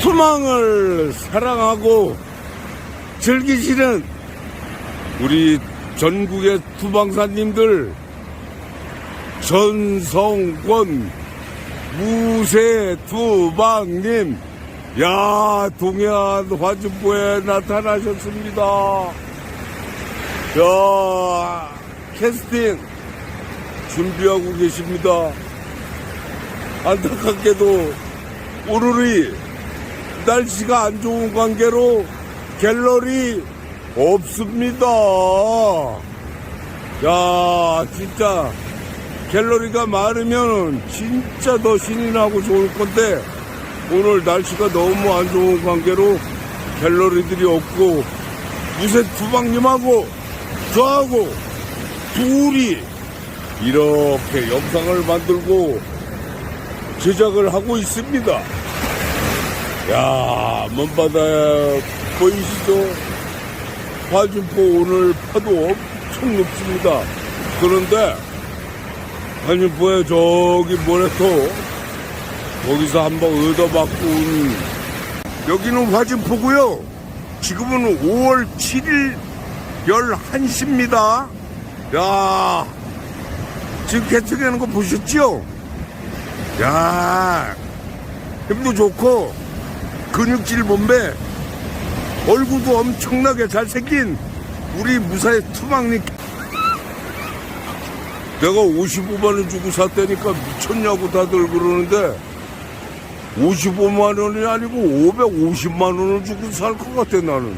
투망을 사랑하고 즐기시는 우리 전국의 투망사님들 전성권 무쇠 투망님 야 동해안 화주포에 나타나셨습니다. 야 캐스팅 준비하고 계십니다. 안타깝게도 오늘이 날씨가 안 좋은 관계로 갤러리 없습니다. 야, 진짜 갤러리가 많으면 진짜 더 신이 나고 좋을 건데 오늘 날씨가 너무 안 좋은 관계로 갤러리들이 없고 무쇠 투방님하고 저하고 둘이 이렇게 영상을 만들고 제작을 하고 있습니다. 야, 먼바다 보이시죠? 화준포 오늘 파도 엄청 높습니다. 그런데 화준포에 저기 모래토 거기서 한번 얻어맞고 온 여기는 화준포고요. 지금은 5월 7일 11시입니다. 야, 지금 개척하는 거 보셨죠? 야, 힘도 좋고 근육질 몸매 얼굴도 엄청나게 잘생긴 우리 무사의 투망님. 내가 55만원 주고 샀다니까 미쳤냐고 다들 그러는데 55만원이 아니고 550만원을 주고 살 것 같아 나는